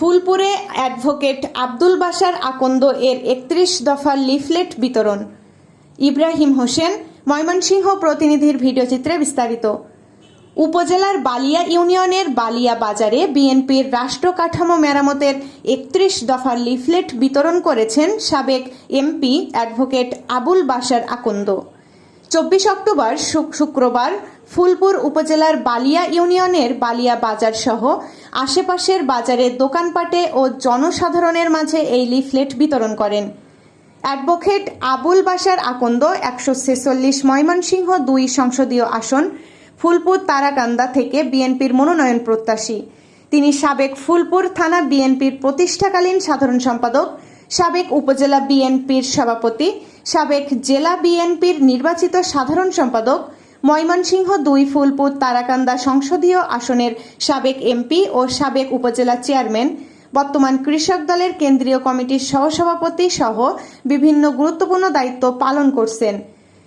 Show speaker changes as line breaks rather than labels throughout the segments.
ফুলপুরে advocate Abdul Bashar Akand এর একত্রিশ দফার লিফলেট বিতরণ। ইব্রাহিম হোসেন, ময়মনসিংহ প্রতিনিধির ভিডিওচিত্রে বিস্তারিত। উপজেলার বালিয়া ইউনিয়নের বালিয়া বাজারে বিএনপির রাষ্ট্র কাঠামো মেরামতের একত্রিশ দফার লিফলেট বিতরণ করেছেন সাবেক এমপি অ্যাডভোকেট আবুল বাশার আকন্দ। চব্বিশ অক্টোবর শুক- শুক্রবার ফুলপুর উপজেলার বালিয়া ইউনিয়নের বালিয়া বাজার সহ আশেপাশের বাজারের দোকানপাটে ও জনসাধারণের মাঝে এই লিফলেট বিতরণ করেন। অ্যাডভোকেট আবুল বাশার আকন্দ, একশো ছেচল্লিশ ময়মনসিংহ দুই সংসদীয় আসন, ফুলপুর তারাকান্দা থেকে বিএনপির মনোনয়ন প্রত্যাশী। তিনি সাবেক ফুলপুর থানা বিএনপির প্রতিষ্ঠাকালীন সাধারণ সম্পাদক, সাবেক উপজেলা বিএনপির সভাপতি, সাবেক জেলা বিএনপির নির্বাচিত সাধারণ সম্পাদক ময়মনসিংহ দুই ফুলপুর তারাকান্দা সংসদীয় আসনের সাবেক এমপি ও সাবেক উপজেলা চেয়ারম্যান, বর্তমান কৃষক দলের কেন্দ্রীয় কমিটির সহসভাপতি সহ বিভিন্ন গুরুত্বপূর্ণ দায়িত্ব পালন করছেন।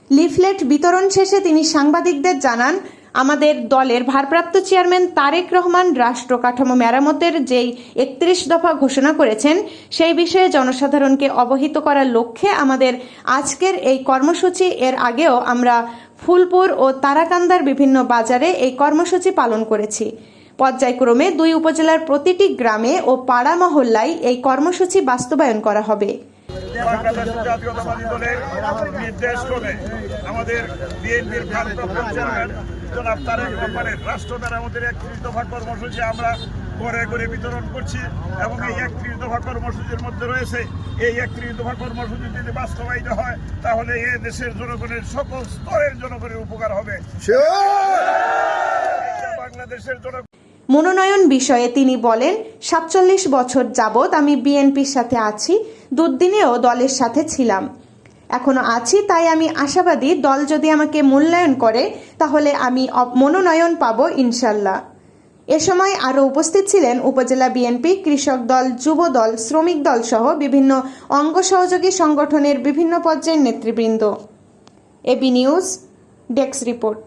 লিফলেট বিতরণ শেষে তিনি সাংবাদিকদের জানান, আমাদের দলের ভারপ্রাপ্ত চেয়ারম্যান তারেক রহমান রাষ্ট্র কাঠামো মেরামতের যেই একত্রিশ দফা ঘোষণা করেছেন, সেই বিষয়ে জনসাধারণকে অবহিত করার লক্ষ্যে আমাদের আজকের এই কর্মসূচি এর আগেও আমরা ফুলপুর ও তারাকান্দার বিভিন্ন বাজারে এই কর্মসূচি পালন করেছি। পর্যায়ক্রমে দুই উপজেলার প্রতিটি গ্রামে ও পাড়া মহল্লায় এই কর্মসূচি বাস্তবায়ন করা হবে।
বাংলাদেশ জাতীয়তাবাদী দলের নির্দেশ করে আমাদের বিএনপির ভারপ্রাপ্ত চেয়ারম্যান জনাব তারেক রহমানের রাষ্ট্র মেরামতের একত্রিশ দফা কর্মসূচি আমরা করে করে বিতরণ করছি এবং এই একত্রিশ দফা কর্মসূচির মধ্যে রয়েছে এই একত্রিশ দফা কর্মসূচি যদি বাস্তবায়িত হয় তাহলে এ দেশের জনগণের সকল স্তরের জনগণের উপকার হবে। বাংলাদেশের জন
মনোনয়ন বিষয়ে তিনি বলেন, সাতচল্লিশ বছর যাবৎ আমি বিএনপির সাথে আছি, দুর্দিনেও দলের সাথে ছিলাম। এখনও আছি, তাই আমি আশাবাদী দল যদি আমাকে মূল্যায়ন করে, তাহলে আমি মনোনয়ন পাব ইনশাল্লাহ। এ সময় আরও উপস্থিত ছিলেন উপজেলা বিএনপি, কৃষক দল, যুব দল, শ্রমিক দল সহ বিভিন্ন অঙ্গ সহযোগী সংগঠনের বিভিন্ন পর্যায়ের নেতৃবৃন্দ। AB news, desk report.